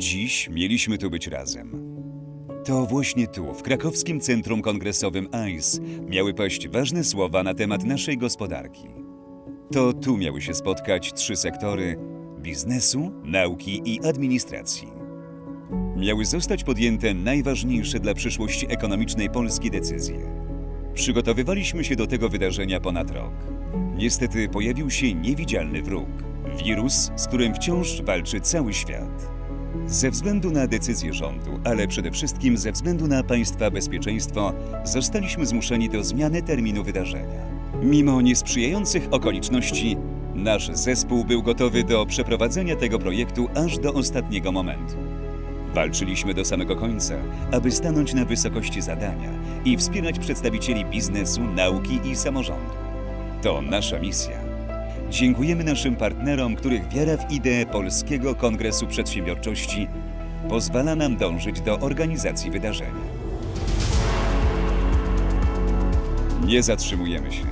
Dziś mieliśmy tu być razem. To właśnie tu, w krakowskim Centrum Kongresowym ICE, miały paść ważne słowa na temat naszej gospodarki. To tu miały się spotkać trzy sektory biznesu, nauki i administracji. Miały zostać podjęte najważniejsze dla przyszłości ekonomicznej Polski decyzje. Przygotowywaliśmy się do tego wydarzenia ponad rok. Niestety pojawił się niewidzialny wróg wirus, z którym wciąż walczy cały świat. Ze względu na decyzję rządu, ale przede wszystkim ze względu na państwa bezpieczeństwo, zostaliśmy zmuszeni do zmiany terminu wydarzenia. Mimo niesprzyjających okoliczności, nasz zespół był gotowy do przeprowadzenia tego projektu aż do ostatniego momentu. Walczyliśmy do samego końca, aby stanąć na wysokości zadania i wspierać przedstawicieli biznesu, nauki i samorządu. To nasza misja. Dziękujemy naszym partnerom, których wiara w ideę Polskiego Kongresu Przedsiębiorczości pozwala nam dążyć do organizacji wydarzenia. Nie zatrzymujemy się.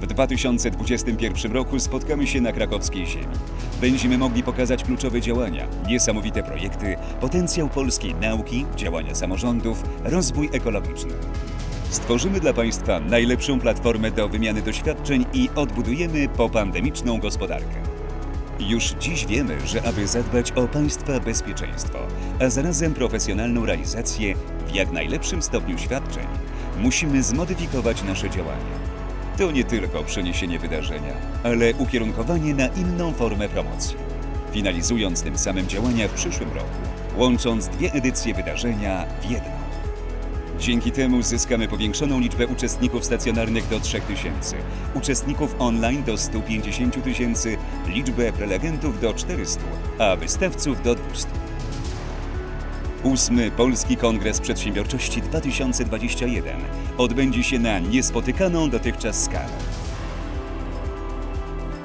W 2021 roku spotkamy się na krakowskiej ziemi. Będziemy mogli pokazać kluczowe działania, niesamowite projekty, potencjał polskiej nauki, działania samorządów, rozwój ekologiczny. Stworzymy dla Państwa najlepszą platformę do wymiany doświadczeń i odbudujemy popandemiczną gospodarkę. Już dziś wiemy, że aby zadbać o Państwa bezpieczeństwo, a zarazem profesjonalną realizację w jak najlepszym stopniu świadczeń, musimy zmodyfikować nasze działania. To nie tylko przeniesienie wydarzenia, ale ukierunkowanie na inną formę promocji. Finalizując tym samym działania w przyszłym roku, łącząc dwie edycje wydarzenia w jedną. Dzięki temu zyskamy powiększoną liczbę uczestników stacjonarnych do 3000, uczestników online do 150 tysięcy, liczbę prelegentów do 400, a wystawców do 200. Ósmy Polski Kongres Przedsiębiorczości 2021 odbędzie się na niespotykaną dotychczas skalę.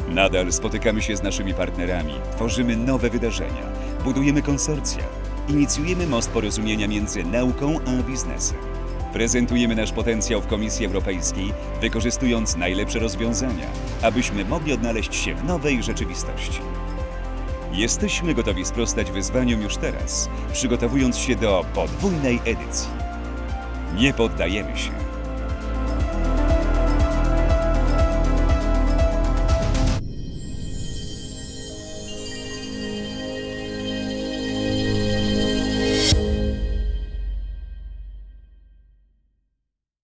Nadal spotykamy się z naszymi partnerami, tworzymy nowe wydarzenia, budujemy konsorcja, inicjujemy most porozumienia między nauką a biznesem. Prezentujemy nasz potencjał w Komisji Europejskiej, wykorzystując najlepsze rozwiązania, abyśmy mogli odnaleźć się w nowej rzeczywistości. Jesteśmy gotowi sprostać wyzwaniom już teraz, przygotowując się do podwójnej edycji. Nie poddajemy się.